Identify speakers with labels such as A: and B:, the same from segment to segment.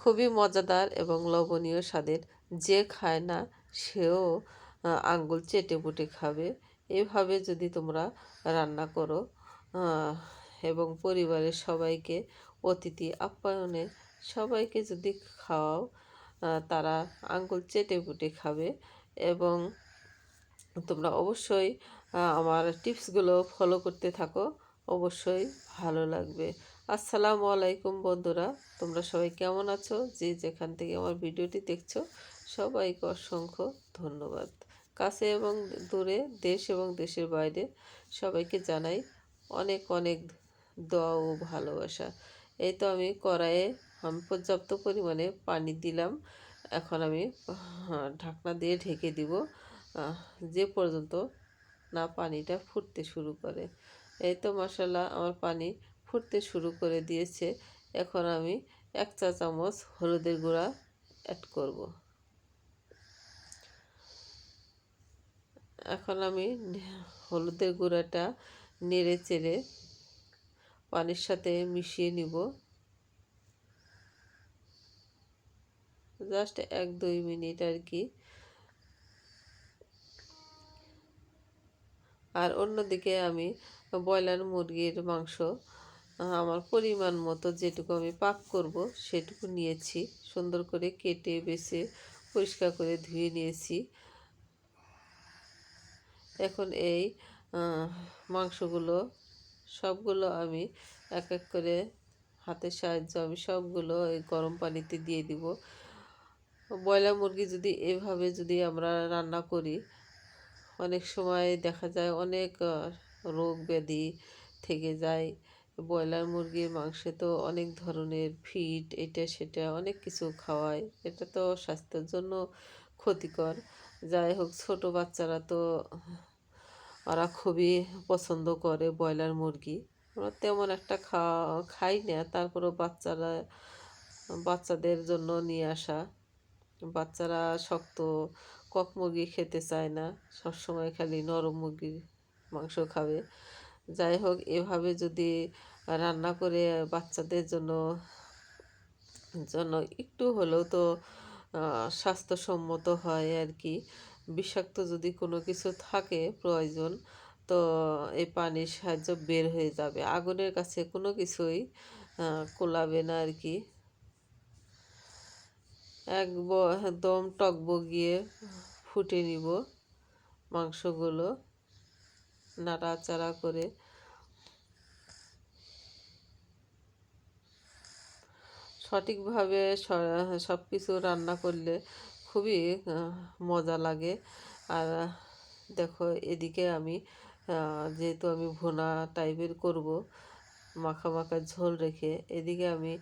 A: খুবই মজাদার এবং লবণীয় স্বাদের। যে খায় না, সেও আঙ্গুল চেটে পুটে খাবে। এভাবে যদি তোমরা রান্না করো এবং পরিবারের সবাইকে, অতিথি আপ্যায়নে সবাইকে যদি খাওয়াও তারা আঙ্গুল চেটে পুটে খাবে এবং তোমরা অবশ্যই আমার টিপসগুলো ফলো করতে থাকো। অবশ্যই ভালো লাগবে। আসসালামু আলাইকুম বন্ধুরা, তোমরা সবাই কেমন আছো? যে যেখান থেকে আমার ভিডিওটি দেখছ, সবাইকে অসংখ্য ধন্যবাদ। কাছে এবং দূরে, দেশ এবং দেশের বাইরে সবাইকে জানাই অনেক অনেক দোয়া ও ভালোবাসা। এই তো আমি কড়াইয়ে আমি পর্যাপ্ত পরিমাণে পানি দিলাম। এখন আমি ঢাকনা দিয়ে ঢেকে দিব। যে পর্যন্ত না পানিটা ফুটতে শুরু করে। এই তো মশলা আমার পানি ফুটতে শুরু করে দিয়েছে। এখন আমি এক চা চামচ হলুদের গুঁড়া অ্যাড করব। এখন আমি হলুদের গুঁড়াটা নেড়ে চেড়ে পানির সাথে মিশিয়ে নিব। জাস্ট এক দুই মিনিট আর কি। আর অন্যদিকে আমি ব্রয়লার মুরগির মাংস আমার পরিমাণ মতো যেটুকু আমি পাক করব, সেটুকু নিয়েছি। সুন্দর করে কেটে, বেছে, পরিষ্কার করে ধুয়ে নিয়েছি। এখন এই মাংসগুলো, সবগুলো আমি এক এক করে হাতের সাহায্যে আমি সবগুলো এই গরম পানিতে দিয়ে দিব। ব্রয়লার মুরগি যদি এভাবে যদি আমরা রান্না করি, অনেক সময় দেখা যায় অনেক রোগ ব্যাধি থেকে যায়। ব্রয়লার মুরগির মাংসে তো অনেক ধরনের ফিট এটা সেটা, অনেক কিছু খাওয়ায়। এটা তো স্বাস্থ্যের জন্য ক্ষতিকর। যাই হোক, ছোট বাচ্চারা তো, ওরা খুবই পছন্দ করে ব্রয়লার মুরগি। আমরা তেমন একটা খাওয়া, খাই না, তারপরেও বাচ্চারা, বাচ্চাদের জন্য নিয়ে আসা। বাচ্চারা শক্ত, কক মুরগি খেতে চায় না, সবসময় খালি নরম মুরগির মাংস খাবে। যাই হোক, এভাবে যদি রান্না করে বাচ্চাদের জন্য জন্য একটু হলেও তো স্বাস্থ্যসম্মত হয় আর কি। বিষাক্ত যদি কোনো কিছু থাকে প্রয়োজন, তো এই পানির সাহায্য বের হয়ে যাবে। আগুনের কাছে কোনো কিছুই কোলাবে না আর কি। এক একদম টকবগিয়ে ফুটে নিব মাংসগুলো, নাড়াচাড়া করে। সঠিকভাবে সব কিছু রান্না করলে খুবই মজা লাগে। আর দেখো, এদিকে আমি যেহেতু আমি ভুনা টাইপের করব, মাখা মাখা ঝোল রেখে, এদিকে আমি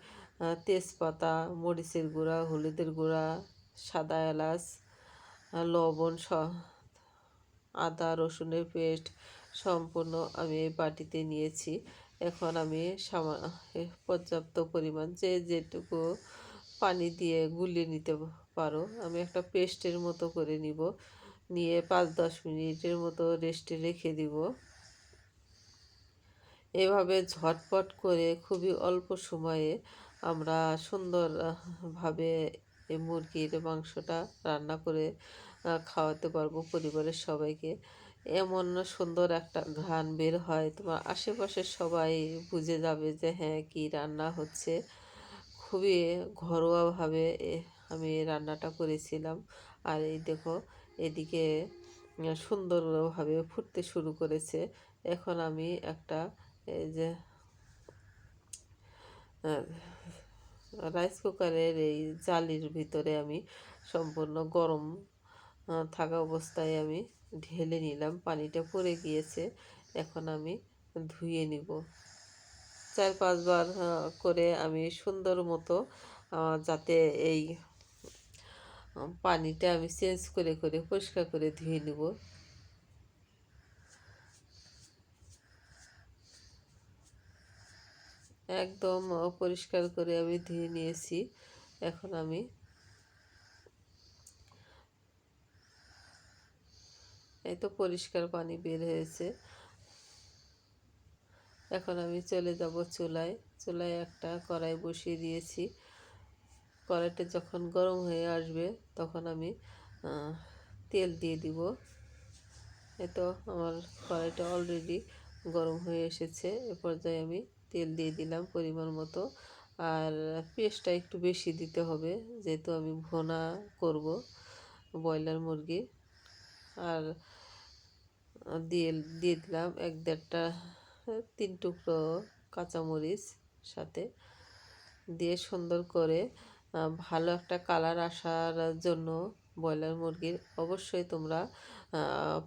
A: তেজপাতা, মরিচের গুঁড়া, হলুদের গুঁড়া, সাদা এলাচ লবণ স, আদা, রসুনের পেস্ট সম্পূর্ণ আমি বাটিতে নিয়েছি। এখন আমি পর্যাপ্ত পরিমাণ যে যেটুকু পানি দিয়ে গুলিয়ে নিতে পারো, আমি একটা পেস্টের মতো করে নিব। নিয়ে পাঁচ দশ মিনিটের মতো রেস্টে রেখে দিব। এভাবে ঝটপট করে খুবই অল্প সময়ে আমরা সুন্দরভাবে এই মুরগির মাংসটা রান্না করে খাওয়াতে পারব পরিবারের সবাইকে। এমন সুন্দর একটা ঘ্রাণ বের হয়, তোমার আশেপাশের সবাই বুঝে যাবে যে হ্যাঁ কি রান্না হচ্ছে। খুবই ঘরোয়াভাবে আমি রান্নাটা করেছিলাম। আর এই দেখো, এদিকে সুন্দরভাবে ফুটতে শুরু করেছে। এখন আমি একটা এই যে রাইস কুকারের এই জালির ভিতরে আমি সম্পূর্ণ গরম থাকা অবস্থায় আমি ঢেলে নিলাম। পানিটা পড়ে গিয়েছে। এখন আমি ধুয়ে নিব। চার পাঁচবার করে আমি সুন্দর মতো যাতে এই পানিটা আমি চেঞ্জ করে করে, পরিষ্কার করে ধুয়ে নিব। একদম পরিষ্কার করে আমি ধুয়ে নিয়েছি। এখন আমি এই তো পরিষ্কার পানি বের হয়েছে। এখন আমি চলে যাব চুলায়। চুলায় একটা কড়াই বসিয়ে দিয়েছি। কড়াইটা যখন গরম হয়ে আসবে তখন আমি তেল দিয়ে দিব। এই তো আমার কড়াইটা অলরেডি গরম হয়ে এসেছে। এ পর্যায়ে আমি তেল দিয়ে দিলাম পরিমাণ মতো। আর পেস্টটা একটু বেশি দিতে হবে, যেহেতু আমি ভোনা করব ব্রয়লার মুরগি। আর দিয়ে দিয়ে দিলাম এক দেড়টা, তিন টুকরো কাঁচামরিচ সাথে দিয়ে সুন্দর করে ভালো একটা কালার আসার জন্য ব্রয়লার মুরগির অবশ্যই তোমরা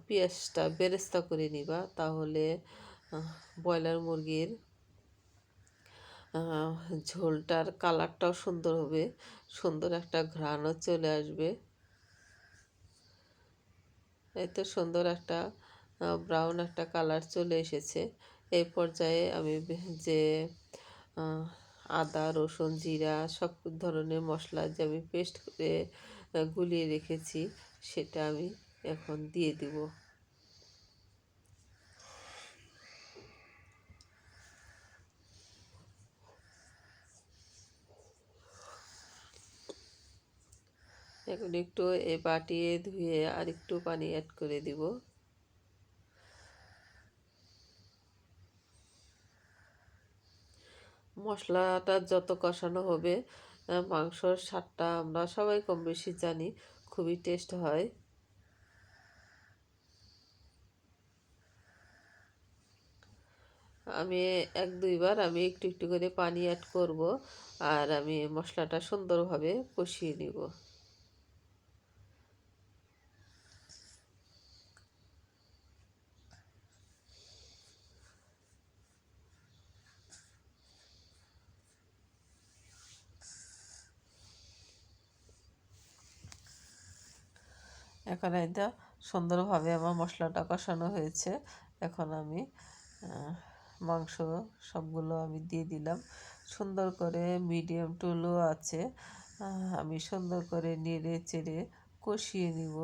A: পেঁয়াজটা বেরেস্তা করে নিবা। তাহলে ব্রয়লার মুরগির ঝোলটার কালারটাও সুন্দর হবে, সুন্দর একটা ঘ্রাণও চলে আসবে। এত সুন্দর একটা ব্রাউন একটা কালার চলে এসেছে। এই পর্যায়ে আমি যে আদা, রসুন, জিরা সব ধরনের মশলা যে আমি পেস্ট করে গুলিয়ে রেখেছি, সেটা আমি এখন দিয়ে দিব। এখন একটু এ বাটিয়ে ধুয়ে আর একটু পানি অ্যাড করে দিব। মশলাটা যত কষানো হবে মাংসর স্বাদটা আমরা সবাই কম বেশি জানি, খুবই টেস্ট হয়। আমি এক দুইবার আমি একটু একটু করে পানি অ্যাড করব আর আমি মশলাটা সুন্দরভাবে কষিয়ে নিব। এখন এটা সুন্দরভাবে আমার মশলাটা কষানো হয়েছে। এখন আমি মাংস সবগুলো আমি দিয়ে দিলাম। সুন্দর করে মিডিয়াম টুলও আছে। আমি সুন্দর করে নেড়ে চেড়ে কষিয়ে নিব।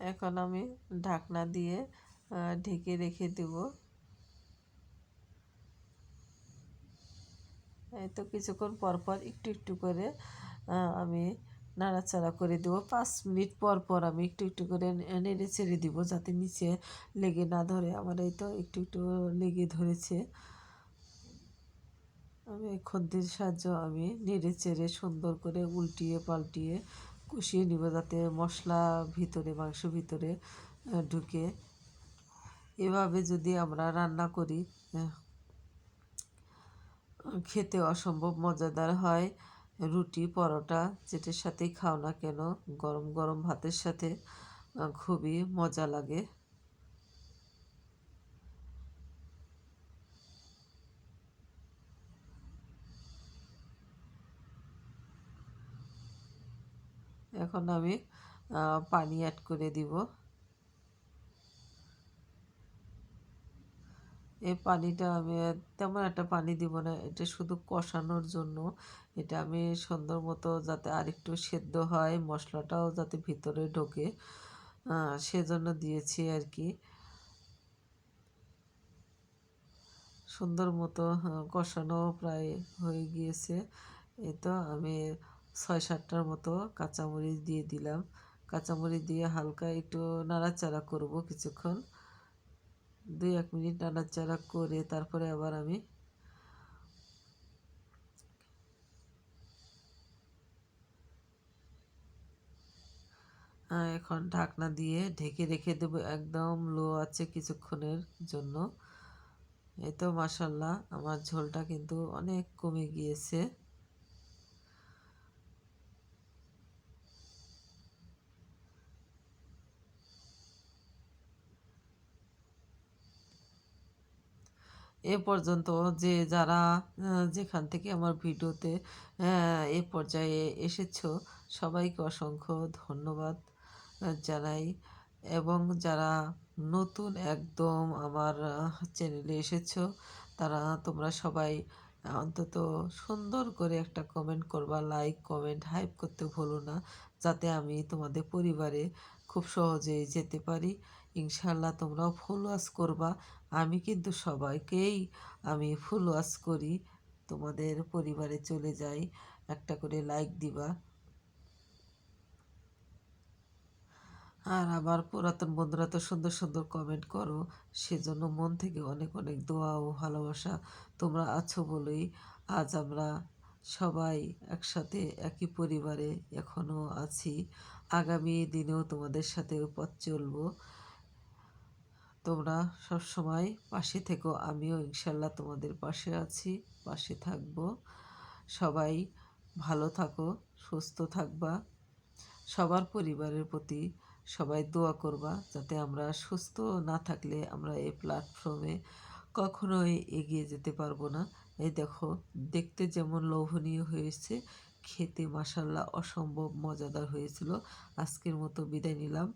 A: এখন আমি ঢাকনা দিয়ে ঢেকে রেখে দেব। এই তো কিছুক্ষণ পর পর একটু একটু করে আমি নাড়াচাড়া করে দেবো। পাঁচ মিনিট পর পর আমি একটু একটু করে নেড়ে ছেড়ে দিব যাতে নিচে লেগে না ধরে। আমার এই তো একটু একটু লেগে ধরেছে। আমি খদ্দের সাহায্য আমি নেড়ে চেড়ে সুন্দর করে উল্টিয়ে পাল্টিয়ে কষিয়ে নিব যাতে মশলা ভিতরে, মাংস ভিতরে ঢুকে। এভাবে যদি আমরা রান্না করি খেতে অসম্ভব মজাদার হয়। রুটি, পরোটা, যেটার সাথেই খাও না কেন, গরম গরম ভাতের সাথে খুবই মজা লাগে। এখন আমি পানি অ্যাড করে দিব। এই পানিটা আমি, তেমন একটা পানি দিব না, এটা শুধু কষানোর জন্য। এটা আমি সুন্দর মতো যাতে আরেকটু সেদ্ধ হয়, মশলাটাও যাতে ভিতরে ঢোকে সেজন্য দিয়েছি আর কি। সুন্দর মতো কষানো প্রায় হয়ে গিয়েছে। এই তো আমি ছয় সাতটার মতো কাঁচামরিচ দিয়ে দিলাম। কাঁচামরিচ দিয়ে হালকা একটু নাড়াচাড়া করব কিছুক্ষণ। দুই এক মিনিট নাড়াচাড়া করে তারপরে আবার আমি এখন ঢাকনা দিয়ে ঢেকে রেখে দেবো একদম লো আছে কিছুক্ষণের জন্য। এই তো মাসাল্লাহ আমার ঝোলটা কিন্তু অনেক কমে গিয়েছে। এ পর্যন্ত যে যারা যেখান থেকে আমার ভিডিওতে এ পর্যায়ে এসেছ, সবাইকে অসংখ্য ধন্যবাদ জানাই। এবং যারা নতুন একদম আমার চ্যানেলে এসেছ, তারা, তোমরা সবাই অন্তত সুন্দর করে একটা কমেন্ট করবা লাইক কমেন্ট হাইপ করতে ভুলো না, যাতে আমি তোমাদের পরিবারে খুব সহজেই যেতে পারি। ইনশাল্লাহ তোমরাও ফুল ওয়াশ করবা। আমি কিন্তু সবাইকেই আমি ফুল ওয়াশ করি। তোমাদের পরিবারে চলে যাই। একটা করে লাইক দিবা। আর আমার পুরাতন বন্ধুরা তো সুন্দর সুন্দর কমেন্ট করো। সেজন্য মন থেকে অনেক অনেক দোয়া ও ভালোবাসা তোমরা আছো বলেই আজ আমরা সবাই একসাথে একই পরিবারে এখনও আছি। আগামী দিনেও তোমাদের সাথে পথ চলবো। তোমরা সব সময় পাশে থেকো, আমিও ইনশাল্লাহ তোমাদের পাশে আছি, পাশে থাকব। সবাই ভালো থাকো, সুস্থ থাকবা। সবার পরিবারের প্রতি সবাই দোয়া করবা, যাতে আমরা সুস্থ না থাকলে আমরা এই প্ল্যাটফর্মে কখনোই এগিয়ে যেতে পারব না। এই দেখো, দেখতে যেমন লোভনীয় হয়েছে খেতে মাসাল্লাহ অসম্ভব মজাদার হয়েছিল। আজকের মতো বিদায় নিলাম।